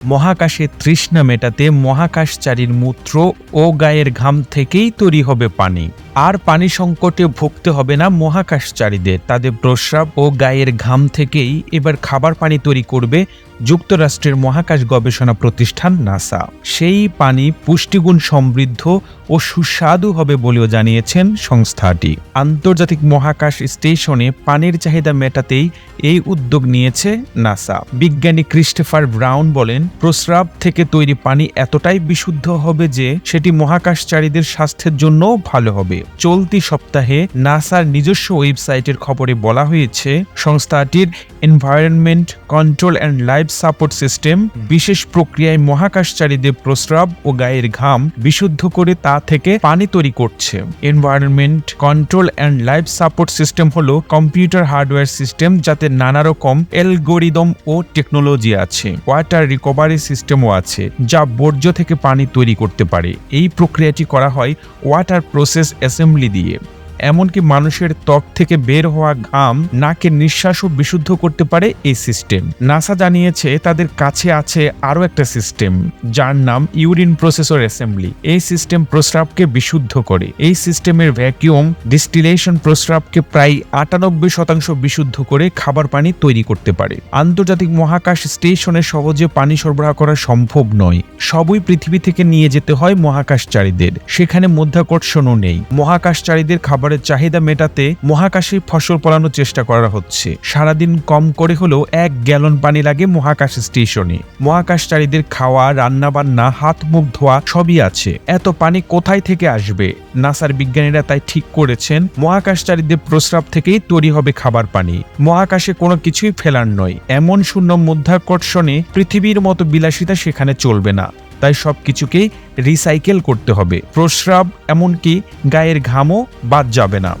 মহাকাশে তৃষ্ণা মেটাতে মহাকাশচারীর মূত্র ও গায়ের ঘাম থেকেই তৈরি হবে পানি। আর পানি সংকটে ভুগতে হবে না মহাকাশচারীদের। তাদের প্রস্রাব ও গায়ের ঘাম থেকেই এবার খাবার পানি তৈরি করবে যুক্তরাষ্ট্রের মহাকাশ গবেষণা প্রতিষ্ঠান নাসা। সেই পানি পুষ্টিগুণ সমৃদ্ধ ও সুস্বাদু হবে বলেও জানিয়েছেন সংস্থাটি। আন্তর্জাতিক মহাকাশ স্টেশনে পানির চাহিদা মেটাতেই এই উদ্যোগ নিয়েছে নাসা। বিজ্ঞানী ক্রিস্টোফার ব্রাউন বলেন, প্রস্রাব থেকে তৈরি পানি এতটাই বিশুদ্ধ হবে যে সেটি মহাকাশচারীদের স্বাস্থ্যের জন্যও ভালো হবে। চলতি সপ্তাহে নাসার নিজস্ব ওয়েবসাইটের খবরে বলা হয়েছে সংস্থাটির environment control and life support system বিশেষ প্রক্রিয়ায় মহাকাশচারীদের প্রস্রাব ও গায়ের ঘাম বিশুদ্ধ করে তা থেকে পানি তৈরি করছে। Environment control and life support system হলো কম্পিউটার হার্ডওয়্যার সিস্টেম যাতে নানা রকম অ্যালগোরিদম ও টেকনোলজি আছে। ওয়াটার রিকভারি সিস্টেমও আছে, যা বর্জ্য থেকে পানি তৈরি করতে পারে। এই প্রক্রিয়াটি করা হয় ওয়াটার প্রসেস অ্যাসেম্বলি দিয়ে। এমনকি মানুষের ত্বক থেকে বের হওয়া ঘাম নাকের নিঃশ্বাসও বিশুদ্ধ করতে পারে এই সিস্টেম। নাসা জানিয়েছে তাদের কাছে আছে আরও একটা সিস্টেম, যার নাম ইউরিন প্রসেসর অ্যাসেম্বলি। এই সিস্টেম প্রস্রাবকে বিশুদ্ধ করে। এই সিস্টেমের ভ্যাকিউম ডিস্টিলেশন প্রস্রাবকে প্রায় আটানব্বই শতাংশ বিশুদ্ধ করে খাবার পানি তৈরি করতে পারে। আন্তর্জাতিক মহাকাশ স্টেশনে সহজে পানি সরবরাহ করা সম্ভব নয়। সবই পৃথিবী থেকে নিয়ে যেতে হয় মহাকাশচারীদের। সেখানে মধ্যাকর্ষণও নেই। মহাকাশচারীদের খাবারের চাহিদা মেটাতে মহাকাশে ফসল ফলানোর চেষ্টা করা হচ্ছে। সারাদিন কম করে হলেও এক গ্যালন পানি লাগে মহাকাশ স্টেশনে। মহাকাশচারীদের খাওয়া রান্না বান্না হাত মুখ ধোয়া সবই আছে। এত পানি কোথায় থেকে আসবে? নাসার বিজ্ঞানীরা তাই ঠিক করেছেন, মহাকাশচারীদের প্রস্রাব থেকেই তৈরি হবে খাবার পানি। মহাকাশে কোনো কিছুই ফেলার নয়। এমন শূন্য মধ্যাকর্ষণে পৃথিবীর মতো বিলাসিতা সেখানে চলবে না। তাই সব কিছুকেই রিসাইকেল করতে হবে। প্রস্রাব এমনকি গায়ের ঘামও বাদ যাবে না।